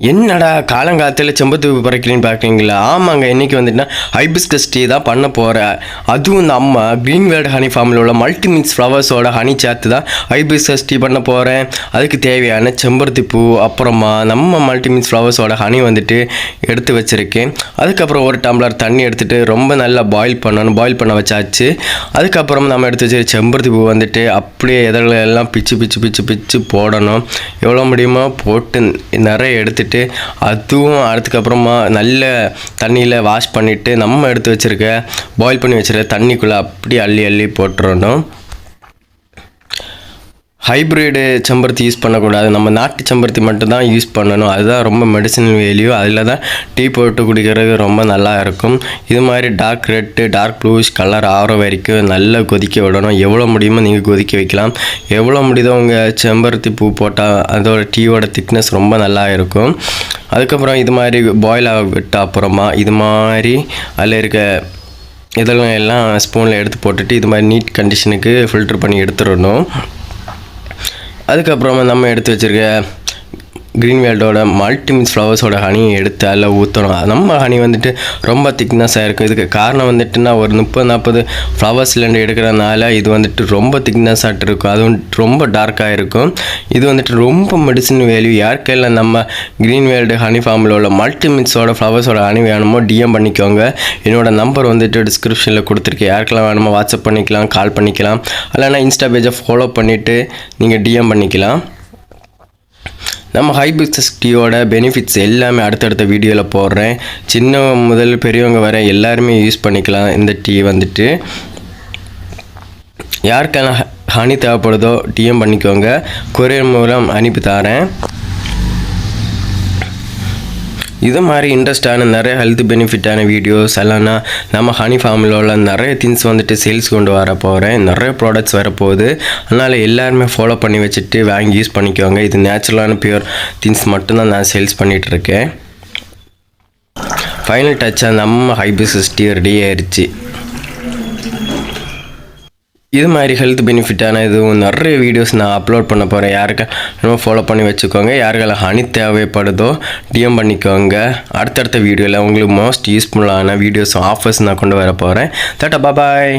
என்னடா காலங்காலத்தில் செம்பத்து பறக்கிறேன்னு பார்க்குறீங்களா? ஆமாங்க இன்றைக்கி வந்துட்டுனா ஹைபிஸ்கஸ் டீ தான் பண்ண போகிறேன் அதுவும் இந்த அம்மா க்ரீன் வேர்டு ஹனி ஃபார்மில் உள்ள மல்டி மிக்ஸ் ஃப்ளவர்ஸோட ஹனி சேர்த்து தான் ஹைபிஸ்கஸ் டீ பண்ண போகிறேன் அதுக்கு தேவையான செம்பருத்தி பூ அப்புறமா நம்ம மல்டி மிக்ஸ் ஃப்ளவர்ஸோட ஹனி வந்துட்டு எடுத்து வச்சுருக்கேன். அதுக்கப்புறம் ஒரு டம்ளர் தண்ணி எடுத்துகிட்டு ரொம்ப நல்லா பாயில் பண்ணணும். பாயில் பண்ண வச்சாச்சு. அதுக்கப்புறம் நம்ம எடுத்து வச்சு செம்பருத்தி பூ வந்துட்டு அப்படியே இதழ்ல எல்லாம் பிச்சு பிச்சு பிச்சு பிச்சு போடணும். எவ்வளோ முடியுமோ போட்டு நிறைய வச்சுட்டு அதுவும் அதுக்கப்புறமா நல்ல தண்ணியில் வாஷ் பண்ணிவிட்டு நம்ம எடுத்து வச்சுருக்க பாயில் பண்ணி வச்சுருக்க தண்ணிக்குள்ளே அப்படி அள்ளி அள்ளி போட்டுறணும். ஹைப்ரிடு செம்பருத்தி யூஸ் பண்ணக்கூடாது. நம்ம நாட்டு செம்பருத்தி மட்டும்தான் யூஸ் பண்ணணும். அதுதான் ரொம்ப மெடிசினல் வேல்யூ அதில் தான் டீ போட்டு குடிக்கிறது ரொம்ப நல்லா இருக்கும். இது மாதிரி dark red dark bluish colour ஆகிற வரைக்கும் நல்லா கொதிக்க விடணும். எவ்வளோ முடியுமோ நீங்கள் கொதிக்க வைக்கலாம். எவ்வளோ முடியுதோ உங்கள் செம்பருத்தி பூ போட்டால் அதோட டீயோட திக்னஸ் ரொம்ப நல்லா இருக்கும். அதுக்கப்புறம் இது மாதிரி பாயில் ஆக விட்ட அப்புறமா இது மாதிரி அதில் இருக்க இதெல்லாம் எல்லாம் ஸ்பூனில் எடுத்து போட்டுட்டு இது மாதிரி நீட் கண்டிஷனுக்கு ஃபில்ட்ரு பண்ணி எடுத்துடணும். அதுக்கப்புறமா நம்ம எடுத்து வச்சுருக்க க்ரீன் வேல்டோட ஃப்ளவர்ஸோட ஹனியை எடுத்து அதில் ஊற்றணும் நம்ம ஹனி வந்துட்டு ரொம்ப திக்னஸாக இருக்கும் இதுக்கு காரணம் வந்துட்டுனா ஒரு முப்பது நாற்பது ஃப்ளவர்ஸ்லேருந்து எடுக்கிறனால இது வந்துட்டு ரொம்ப திக்னஸாக இருக்கும். அதுவும் ரொம்ப டார்க்காக இருக்கும். இது வந்துட்டு ரொம்ப மெடிசின் வேல்யூ யாருக்கெல்லாம் நம்ம க்ரீன் வேல்டு ஹனி ஃபார்மில் உள்ள மல்டிமிக்ஸோட ஃப்ளவர்ஸோட ஹனி வேணுமோ டிஎம் பண்ணிக்கோங்க. என்னோட நம்பர் வந்துட்டு டிஸ்கிரிப்ஷனில் கொடுத்துருக்கேன். யாருக்கெல்லாம் வேணுமோ வாட்ஸ்அப் பண்ணிக்கலாம் கால் பண்ணிக்கலாம். இல்லைனா இன்ஸ்டா பேஜை ஃபாலோ பண்ணிவிட்டு நீங்கள் டிஎம் பண்ணிக்கலாம். நம்ம ஹைபிஸ்கஸ் டீயோட பெனிஃபிட்ஸ் எல்லாமே அடுத்தடுத்த வீடியோவில் போடுறேன். சின்ன முதல் பெரியவங்க வர எல்லாருமே யூஸ் பண்ணிக்கலாம் இந்த டீ வந்துட்டு. யாருக்கெல்லாம் ஹ- ஹனி தேவைப்படுதோ டிஎம் பண்ணிக்கோங்க. கொரியர் மூலம் அனுப்பி தரேன். இது மாதிரி இன்ட்ரெஸ்டான நிறைய ஹெல்த் பெனிஃபிட்டான வீடியோஸ் எல்லாம் நம்ம ஹனி ஃபார்மில் நிறைய திங்ஸ் வந்துட்டு சேல்ஸ் கொண்டு வர போகிறேன் நிறைய ப்ராடக்ட்ஸ் வரப்போகுது. அதனால் எல்லாருமே ஃபாலோ பண்ணி வச்சுட்டு வாங்கி யூஸ் பண்ணிக்கோங்க. இது நேச்சுரலான பியூர் திங்ஸ் மட்டும்தான் நான் சேல்ஸ் பண்ணிகிட்ருக்கேன் ஃபைனல் டச்சாக நம்ம ஹைபிசஸ் டீ ரெடி ஆயிடுச்சு இது மாதிரி ஹெல்த் பெனிஃபிட்டான இதுவும் நிறைய வீடியோஸ் நான் அப்லோட் பண்ண போகிறேன் யாருக்கு நம்ம ஃபாலோ பண்ணி வச்சுக்கோங்க. யாருக்கெல்லாம் ஹனி தேவைப்படுதோ டிஎம் பண்ணிக்கோங்க. அடுத்தடுத்த வீடியோவில் உங்களுக்கு மோஸ்ட் யூஸ்ஃபுல்லான வீடியோஸ் ஆஃபர்ஸ் நான் கொண்டு வர போகிறேன் தட்டா பாபாய்